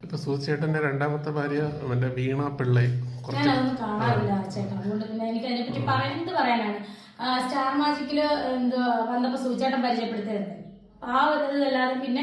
ഇപ്പൊ സൂചേട്ടന്റെ രണ്ടാമത്തെ ഭാര്യ മറ്റേ വീണ പിള്ളെ. ഞാനതൊന്നും കാണാറില്ല ചേട്ടാ. അതുകൊണ്ട് പിന്നെ എനിക്ക് അതിനെപ്പറ്റി പറയാൻ എന്ത് പറയാനാണ്? ആ, സ്റ്റാർ മാജിക്കിൽ എന്തോ വന്നപ്പോ സൂചേട്ടൻ പരിചയപ്പെടുത്തിയത് ആ ഒരു ഇതല്ലാതെ പിന്നെ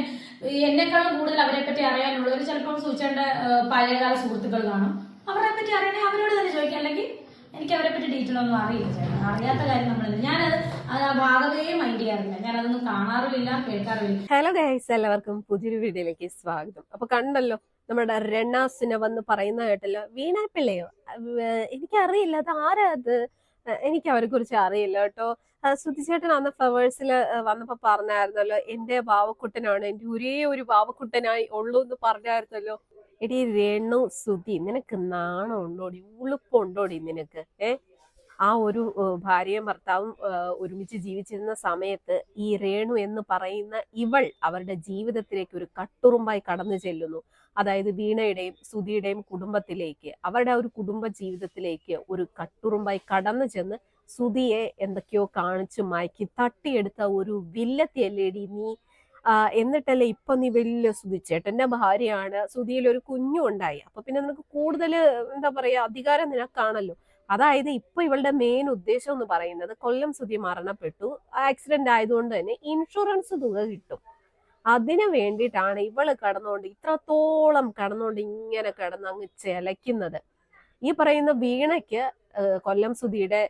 ഈ എന്നെക്കാളും കൂടുതൽ അവരെ പറ്റി അറിയാനുള്ളവർ ചിലപ്പോൾ സൂചേട്ടന്റെ ആ, പഴയകാല സുഹൃത്തുക്കൾ കാണും. അവരെ പറ്റി അറിയണേ അവരോട് തന്നെ ചോദിക്കാം. അല്ലെങ്കിൽ എനിക്ക് അവരെ പറ്റി ഡീറ്റെയിൽ ഒന്നും അറിയില്ല ചേട്ടാ. അറിയാത്ത കാര്യം നമ്മൾ ഞാനത് അത് ഭാഗമേ മൈൻഡ് ചെയ്യാറില്ല. ഞാനതൊന്നും കാണാറുമില്ല കേൾക്കാറുമില്ല. ഹലോ ഗൈസ് എല്ലാവർക്കും പുതിയൊരു വീഡിയോയിലേക്ക് സ്വാഗതം. അപ്പൊ കണ്ടല്ലോ നമ്മുടെ റെണ്ണാസിനെ വന്ന് പറയുന്ന കേട്ടല്ലോ വീണ പിള്ളയോ? ഏഹ് എനിക്കറിയില്ല അത് ആരാ അത്? എനിക്ക് അവരെ കുറിച്ച് അറിയില്ല കേട്ടോ. സുധിച്ചേട്ടൻ അന്ന് ഫ്ലവേഴ്സിൽ വന്നപ്പോൾ പറഞ്ഞായിരുന്നല്ലോ എന്റെ ബാവക്കുട്ടനാണ് എന്റെ ഒരേ ഒരു ബാവക്കുട്ടനായി ഉള്ളൂ എന്ന് പറഞ്ഞായിരുന്നല്ലോ. എടി രേണു സുധി നിനക്ക് നാണം ഉണ്ടോടി? ഉളുപ്പുണ്ടോടി നിനക്ക്? ഏ? ആ ഒരു ഭാര്യയും ഭർത്താവും ഒരുമിച്ച് ജീവിച്ചിരുന്ന സമയത്ത് ഈ രേണു എന്ന് പറയുന്ന ഇവൾ അവരുടെ ജീവിതത്തിലേക്ക് ഒരു കട്ടുറുമ്പായി കടന്നു ചെല്ലുന്നു. അതായത് വീണയുടെയും സുധിയുടെയും കുടുംബത്തിലേക്ക്. അവരുടെ ഒരു കുടുംബ ജീവിതത്തിലേക്ക് ഒരു കട്ടുറുമ്പായി കടന്നു ചെന്ന് സുധിയെ എന്തൊക്കെയോ കാണിച്ചു മയക്കി തട്ടിയെടുത്ത ഒരു വില്ലത്തിയല്ലേടി നീ? എന്നിട്ടല്ലേ ഇപ്പൊ നീ വലിയ സുധിച്ചേട്ടന്റെ ഭാര്യയാണ്. സുധിയിൽ ഒരു കുഞ്ഞു ഉണ്ടായി. അപ്പൊ പിന്നെ നിനക്ക് കൂടുതൽ എന്താ പറയാ അധികാരം നിനക്കാണല്ലോ. അതായത് ഇപ്പൊ ഇവളുടെ മെയിൻ ഉദ്ദേശം എന്ന് പറയുന്നത് കൊല്ലം സുധി മരണപ്പെട്ടു. ആക്സിഡന്റ് ആയതുകൊണ്ട് തന്നെ ഇൻഷുറൻസ് തുക കിട്ടും. അതിനു വേണ്ടിയിട്ടാണ് ഇവൾ കടന്നുകൊണ്ട് ഇത്രത്തോളം കടന്നുകൊണ്ട് ഇങ്ങനെ കിടന്ന് അങ്ങ് ചെലക്കുന്നത് ഈ പറയുന്ന വീണയ്ക്ക് കൊല്ലം സുധിയുടെ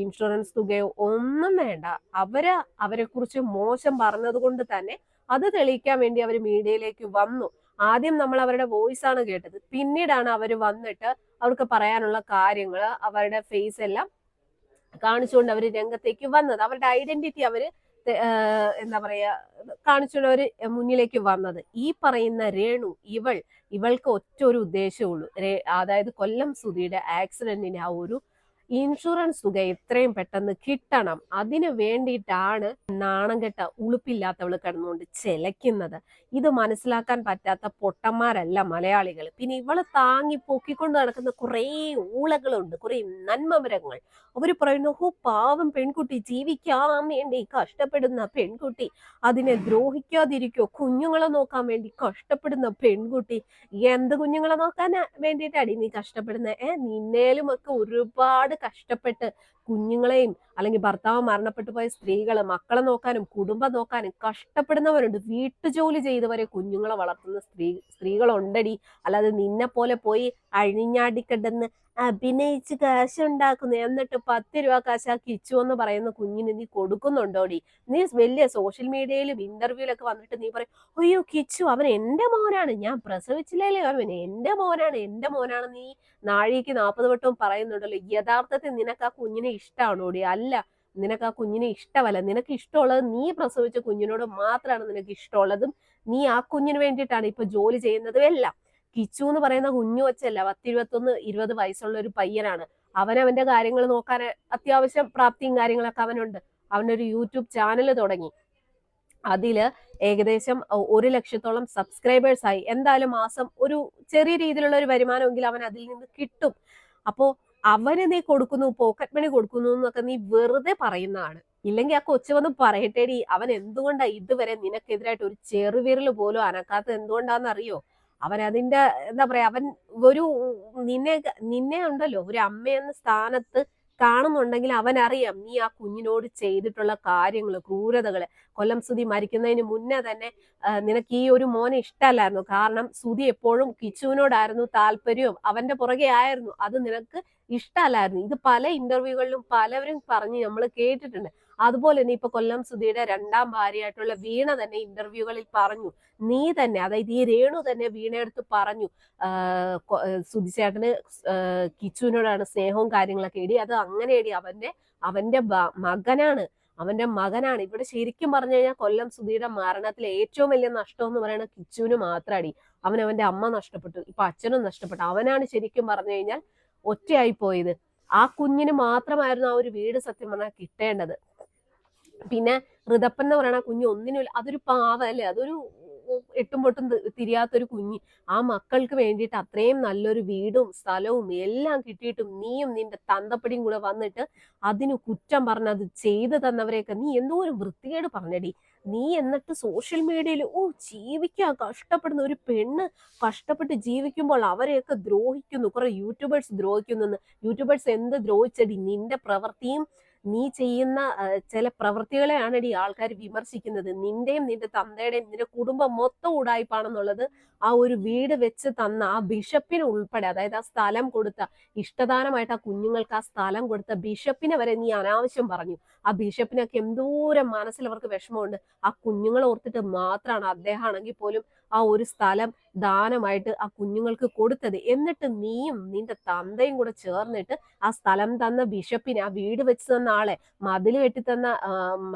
ഇൻഷുറൻസ് തുകയോ ഒന്നും വേണ്ട. അവർ അവരെ കുറിച്ച് മോശം പറഞ്ഞത് കൊണ്ട് തന്നെ അത് തെളിയിക്കാൻ വേണ്ടി അവർ മീഡിയയിലേക്ക് വന്നു. ആദ്യം നമ്മൾ അവരുടെ വോയിസ് ആണ് കേട്ടത്. പിന്നീടാണ് അവർ വന്നിട്ട് അവർക്ക് പറയാനുള്ള കാര്യങ്ങൾ അവരുടെ ഫേസ് എല്ലാം കാണിച്ചുകൊണ്ട് അവർ രംഗത്തേക്ക് വന്നത്. അവരുടെ ഐഡന്റിറ്റി അവർ എന്താ പറയാ കാണിച്ചുകൊണ്ട് അവർ മുന്നിലേക്ക് വന്നത്. ഈ പറയുന്ന രേണു ഇവൾ ഇവൾക്ക് ഒറ്റ ഒരു ഉദ്ദേശമുള്ളൂ അതായത് കൊല്ലം സുധിയുടെ ആക്സിഡന്റിന് ആ ഒരു ഇൻഷുറൻസ് തുക എത്രയും പെട്ടെന്ന് കിട്ടണം. അതിന് വേണ്ടിയിട്ടാണ് നാണം കെട്ട ഉളുപ്പില്ലാത്തവൾ കിടന്നുകൊണ്ട് ചെലക്കുന്നത് ഇത് മനസ്സിലാക്കാൻ പറ്റാത്ത പൊട്ടന്മാരല്ല മലയാളികൾ പിന്നെ ഇവൾ താങ്ങി പൊക്കിക്കൊണ്ട് നടക്കുന്ന കുറേ ഊളകളുണ്ട് കുറേ നന്മമരങ്ങൾ. അവർ പറയുന്നു ഹോ പാവം പെൺകുട്ടി ജീവിക്കാൻ വേണ്ടി കഷ്ടപ്പെടുന്ന പെൺകുട്ടി. അതിനെ ദ്രോഹിക്കാതിരിക്കോ. കുഞ്ഞുങ്ങളെ നോക്കാൻ വേണ്ടി കഷ്ടപ്പെടുന്ന പെൺകുട്ടി. എന്ത് കുഞ്ഞുങ്ങളെ നോക്കാൻ വേണ്ടിയിട്ടാടി നീ കഷ്ടപ്പെടുന്ന? ഏ നിന്നേലും ഒക്കെ ഒരുപാട് കഷ്ടപ്പെട്ട് കുഞ്ഞുങ്ങളെയും അല്ലെങ്കിൽ ഭർത്താവ് മരണപ്പെട്ടു പോയ സ്ത്രീകൾ മക്കളെ നോക്കാനും കുടുംബം നോക്കാനും കഷ്ടപ്പെടുന്നവരുണ്ട്. വീട്ടുജോലി ചെയ്തവരെ കുഞ്ഞുങ്ങളെ വളർത്തുന്ന സ്ത്രീ സ്ത്രീകളുണ്ടടി. അല്ലാതെ നിന്നെ പോലെ പോയി അഴിഞ്ഞാടിക്കിടന്ന് അഭിനയിച്ച് കാശുണ്ടാക്കുന്നു. എന്നിട്ട് പത്ത് രൂപ കാശ് ആ കിച്ചു എന്ന് പറയുന്ന കുഞ്ഞിന് നീ കൊടുക്കുന്നുണ്ടോടി? നീ വലിയ സോഷ്യൽ മീഡിയയിലും ഇന്റർവ്യൂലൊക്കെ വന്നിട്ട് നീ പറയും അയ്യോ കിച്ചു അവൻ എന്റെ മോനാണ്. ഞാൻ പ്രസവിച്ചില്ലേ അവൻ എന്റെ മോനാണ് എന്റെ മോനാണ്. നീ നാഴിക്ക് നാൽപ്പത് വട്ടവും പറയുന്നുണ്ടല്ലോ. യഥാർത്ഥത്തിൽ നിനക്ക് ആ കുഞ്ഞിനെ ഇഷ്ടമാണോടി അല്ല നിനക്ക് ആ കുഞ്ഞിനെ ഇഷ്ടമല്ല. നിനക്ക് ഇഷ്ടമുള്ളത് നീ പ്രസവിച്ച കുഞ്ഞിനോട് മാത്രമാണ് നിനക്ക് ഇഷ്ടമുള്ളതും നീ ആ കുഞ്ഞിന് വേണ്ടിയിട്ടാണ് ഇപ്പൊ ജോലി ചെയ്യുന്നതും എല്ലാം. കിച്ചു എന്ന് പറയുന്ന കുഞ്ഞു വച്ചല്ല പത്തിരുപത്തൊന്ന് ഇരുപത് വയസ്സുള്ള ഒരു പയ്യനാണ്. അവൻ അവന്റെ കാര്യങ്ങൾ നോക്കാൻ അത്യാവശ്യം പ്രാപ്തിയും കാര്യങ്ങളൊക്കെ അവനുണ്ട്. അവനൊരു യൂട്യൂബ് ചാനൽ തുടങ്ങി. അതിൽ ഏകദേശം ഒരു ലക്ഷത്തോളം സബ്സ്ക്രൈബേഴ്സ് ആയി എന്തായാലും മാസം ഒരു ചെറിയ രീതിയിലുള്ള ഒരു വരുമാനമെങ്കിലും അവൻ അതിൽ നിന്ന് കിട്ടും. അപ്പോ അവന് നീ കൊടുക്കുന്നു പോക്കറ്റ് മണി കൊടുക്കുന്നു എന്നൊക്കെ നീ വെറുതെ പറയുന്നതാണ്. ഇല്ലെങ്കിൽ ആ കൊച്ചു വന്ന് പറയട്ടേടി അവൻ എന്തുകൊണ്ടാ ഇതുവരെ നിനക്കെതിരായിട്ട് ഒരു ചെറുവിരൽ പോലും അനക്കാത്തത് എന്തുകൊണ്ടാന്നറിയോ? അവൻ അതിന്റെ എന്താ പറയാ അവൻ ഒരു നിന്നെ നിന്നെ ഉണ്ടല്ലോ ഒരു അമ്മയെന്ന സ്ഥാനത്ത് കാണുന്നുണ്ടെങ്കിൽ അവൻ അറിയാം നീ ആ കുഞ്ഞിനോട് ചെയ്തിട്ടുള്ള കാര്യങ്ങൾ ക്രൂരതകൾ കൊല്ലം സുതി മരിക്കുന്നതിന് മുന്നേ തന്നെ നിനക്ക് ഈ ഒരു മോനെ ഇഷ്ടമല്ലായിരുന്നു. കാരണം സുതി എപ്പോഴും കിച്ചുവിനോടായിരുന്നു താല്പര്യവും അവന്റെ പുറകെ ആയിരുന്നു. അത് നിനക്ക് ഇഷ്ടമല്ലായിരുന്നു. ഇത് പല ഇന്റർവ്യൂകളിലും പലവരും പറഞ്ഞ് നമ്മൾ കേട്ടിട്ടുണ്ട്. അതുപോലെ തന്നെ ഇപ്പൊ കൊല്ലം സുധിയുടെ രണ്ടാം ഭാര്യയായിട്ടുള്ള വീണ തന്നെ ഇന്റർവ്യൂകളിൽ പറഞ്ഞു. നീ തന്നെ അതായത് ഈ രേണു തന്നെ വീണയെടുത്ത് പറഞ്ഞു. സുധി ചേട്ടന് സുധിച്ചേട്ടന് കിച്ചുവിനോടാണ് സ്നേഹവും കാര്യങ്ങളൊക്കെ എടി. അത് അങ്ങനെ എടി അവന്റെ അവന്റെ മകനാണ്. അവന്റെ മകനാണ്. ഇവിടെ ശരിക്കും പറഞ്ഞു കഴിഞ്ഞാൽ കൊല്ലം സുധിയുടെ മരണത്തിലെ ഏറ്റവും വലിയ നഷ്ടം എന്ന് പറയുന്നത് കിച്ചുവിന് മാത്രാടി. അവൻ അവന്റെ അമ്മ നഷ്ടപ്പെട്ടു. ഇപ്പൊ അച്ഛനും നഷ്ടപ്പെട്ടു. അവനാണ് ശരിക്കും പറഞ്ഞു കഴിഞ്ഞാൽ ഒറ്റയായി പോയത്. ആ കുഞ്ഞിന് മാത്രമായിരുന്നു ആ ഒരു വീട് സത്യം പറഞ്ഞാൽ കിട്ടേണ്ടത്. പിന്നെ ഋതപ്പൻ എന്ന് പറയുന്ന കുഞ്ഞ് ഒന്നിനും അതൊരു പാവ അല്ലേ? അതൊരു എട്ടും പൊട്ടും തിരിയാത്തൊരു കുഞ്ഞ്. ആ മക്കൾക്ക് വേണ്ടിയിട്ട് അത്രയും നല്ലൊരു വീടും സ്ഥലവും എല്ലാം കിട്ടിയിട്ടും നീയും നിന്റെ തന്തപ്പടിയും കൂടെ വന്നിട്ട് അതിന് കുറ്റം പറഞ്ഞ് അത് ചെയ്തു തന്നവരെയൊക്കെ നീ എന്തോ ഒരു വൃത്തികേട് പറഞ്ഞടി. നീ എന്നിട്ട് സോഷ്യൽ മീഡിയയിൽ ഓ ജീവിക്കാൻ കഷ്ടപ്പെടുന്ന ഒരു പെണ്ണ് കഷ്ടപ്പെട്ട് ജീവിക്കുമ്പോൾ അവരെയൊക്കെ ദ്രോഹിക്കുന്നു. കുറെ യൂട്യൂബേഴ്സ് ദ്രോഹിക്കുന്നു. യൂട്യൂബേഴ്സ് എന്ത് ദ്രോഹിച്ചടി? നിന്റെ പ്രവൃത്തിയും നീ ചെയ്യുന്ന ചില പ്രവൃത്തികളെയാണ് ഈ ആൾക്കാർ വിമർശിക്കുന്നത്. നിന്റെയും നിന്റെ തന്തയുടെയും നിന്റെ കുടുംബം മൊത്തം ഉടായ്പാണെന്നുള്ളത് ആ ഒരു വീട് വെച്ച് തന്ന ആ ബിഷപ്പിന് ഉൾപ്പെടെ അതായത് ആ സ്ഥലം കൊടുത്ത ഇഷ്ടദാനമായിട്ട് ആ കുഞ്ഞുങ്ങൾക്ക് ആ സ്ഥലം കൊടുത്ത ബിഷപ്പിനെ വരെ നീ അനാവശ്യം പറഞ്ഞു. ആ ബിഷപ്പിനൊക്കെ എന്തോരം മനസ്സിൽ അവർക്ക് വിഷമമുണ്ട്. ആ കുഞ്ഞുങ്ങളെ ഓർത്തിട്ട് മാത്രമാണ് അദ്ദേഹം ആണെങ്കിൽ പോലും ആ ഒരു സ്ഥലം ദാനമായിട്ട് ആ കുഞ്ഞുങ്ങൾക്ക് കൊടുത്തത്. എന്നിട്ട് നീയും നിന്റെ തന്തയും കൂടെ ചേർന്നിട്ട് ആ സ്ഥലം തന്ന ബിഷപ്പിനെ ആ വീട് വെച്ച് തന്ന ആളെ മതിൽ കെട്ടിത്തന്ന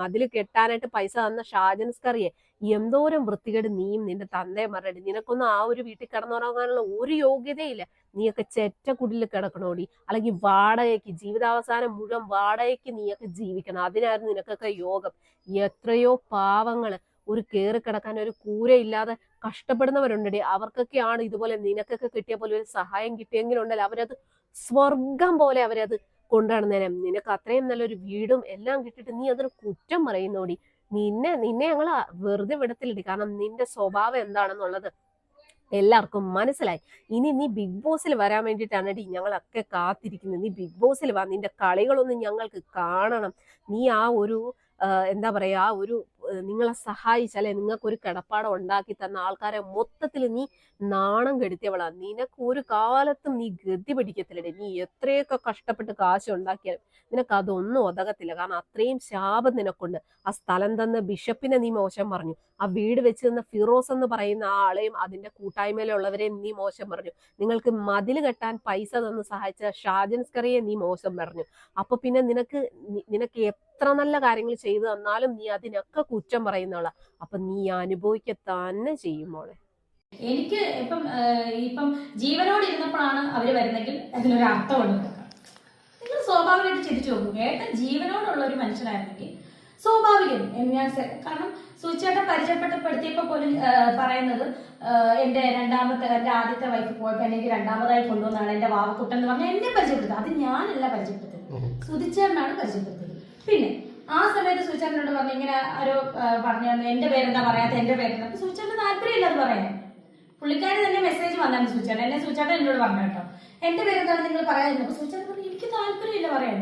മതിൽ കെട്ടാനായിട്ട് പൈസ തന്ന ഷാജൻസ്കറിയെ എന്തോരം വൃത്തികേട് നീയും നിന്റെ തന്നെ പറഞ്ഞിട്ട് നിനക്കൊന്നും ആ ഒരു വീട്ടിൽ കിടന്നുറങ്ങാനുള്ള ഒരു യോഗ്യതയില്ല. നീയൊക്കെ ചെറ്റ കുടിലിൽ കിടക്കണോടി. അല്ലെങ്കിൽ വാടകയ്ക്ക് ജീവിതാവസാനം മുഴുവൻ വാടകയ്ക്ക് നീയൊക്കെ ജീവിക്കണം. അതിനായിരുന്നു നിനക്കൊക്കെ യോഗം. എത്രയോ പാവങ്ങൾ ഒരു കയറി കിടക്കാൻ ഒരു കൂരയില്ലാതെ കഷ്ടപ്പെടുന്നവരുണ്ടടി. അവർക്കൊക്കെയാണ് ഇതുപോലെ നിനക്കൊക്കെ കിട്ടിയ പോലെ ഒരു സഹായം കിട്ടിയെങ്കിലുണ്ടല്ലോ. അവരത് സ്വർഗം പോലെ അവരത് കൊണ്ടുനടന്നേനെ നിനക്ക് അത്രയും നല്ലൊരു വീടും എല്ലാം കിട്ടിയിട്ട് നീ അതൊരു കുറ്റം പറയുന്നോടി. നിന്നെ നിന്നെ ഞങ്ങൾ വെറുതെ വിടത്തില്ലടി. കാരണം നിന്റെ സ്വഭാവം എന്താണെന്നുള്ളത് എല്ലാവർക്കും മനസ്സിലായി. ഇനി നീ ബിഗ് ബോസിൽ വരാൻ വേണ്ടിയിട്ടാണ് ഞങ്ങളൊക്കെ കാത്തിരിക്കുന്നത്. നീ ബിഗ് ബോസിൽ വാ. നിന്റെ കളികളൊന്നും ഞങ്ങൾക്ക് കാണണം. നീ ആ ഒരു എന്താ പറയാ ആ ഒരു നിങ്ങളെ സഹായിച്ച അല്ലെ നിങ്ങൾക്ക് ഒരു കിടപ്പാടം ഉണ്ടാക്കി തന്ന ആൾക്കാരെ മൊത്തത്തിൽ നീ നാണം കെടുത്തിയവളാ. നിനക്ക് ഒരു കാലത്തും നീ ഗതി പിടിക്കത്തില്ലേ നീ എത്രയൊക്കെ കഷ്ടപ്പെട്ട് കാശ് ഉണ്ടാക്കിയാലും നിനക്ക് അതൊന്നും ഒതകത്തില്ല. കാരണം അത്രയും ശാപം നിനക്കുണ്ട്. ആ സ്ഥലം തന്ന ബിഷപ്പിനെ നീ മോശം പറഞ്ഞു. ആ വീട് വെച്ച് തന്ന ഫിറോസ് എന്ന് പറയുന്ന ആളെയും അതിന്റെ കൂട്ടായ്മയിലുള്ളവരെയും നീ മോശം പറഞ്ഞു. നിങ്ങൾക്ക് മതിൽ കെട്ടാൻ പൈസ തന്ന് സഹായിച്ച ഷാജൻസ്കറിയെ നീ മോശം പറഞ്ഞു. അപ്പൊ പിന്നെ നിനക്ക് നിനക്ക് എത്ര നല്ല കാര്യങ്ങൾ ചെയ്തു തന്നാലും നീ അതിനൊക്കെ കുറ്റം പറയുന്നുള്ള അപ്പൊ നീ അനുഭവിക്ക തന്നെ ചെയ്യും മോളെ. എനിക്ക് ഇപ്പം ഇപ്പം ജീവനോട് ഇരുന്നപ്പോഴാണ് അവർ വരുന്നെങ്കിൽ അതിനൊരു അർത്ഥമുണ്ട്. നിങ്ങൾ സ്വാഭാവികമായിട്ട് ചിന്തിച്ചു നോക്കും. ഏട്ടൻ ജീവനോടുള്ള ഒരു മനുഷ്യനായിരുന്നെങ്കിൽ സ്വാഭാവികം എന്ന് ഞാൻ കാരണം സൂചിയേട്ടൻ പരിചയപ്പെട്ടപ്പെടുത്തിയപ്പോൾ പോലും പറയുന്നത് എന്റെ രണ്ടാമത്തെ എന്റെ ആദ്യത്തെ വൈഫ് പോയപ്പോൾ എനിക്ക് രണ്ടാമതായി കൊണ്ടുവന്നാണ് എന്റെ വാവക്കുട്ടൻ എന്ന് പറഞ്ഞാൽ എന്നെ പരിചയപ്പെടുത്തുക അത് ഞാനല്ല പരിചയപ്പെടുത്തുന്നത്. സുധിച്ചേട്ടനാണ് പരിചയപ്പെടുത്തുന്നത്. പിന്നെ ആ സമയത്ത് സുചാറിനോട് പറഞ്ഞു ഇങ്ങനെ ഒരു പറഞ്ഞു എന്റെ പേരെന്താ പറയാത്ത എന്റെ പേരെന്താ? അപ്പൊ സുചാറിന് താല്പര്യമില്ല അത് പറയാൻ. പുള്ളിക്കാരി തന്നെ മെസ്സേജ് വന്നാണ് സുചേട്ടൻ എന്നെ സുചേട്ടൻ എന്നോട് പറഞ്ഞു കേട്ടോ. എന്റെ പേരെന്താണ് നിങ്ങൾ പറയാതിരുന്നത് അപ്പൊ പറഞ്ഞു എനിക്ക് താല്പര്യമില്ല പറയാൻ.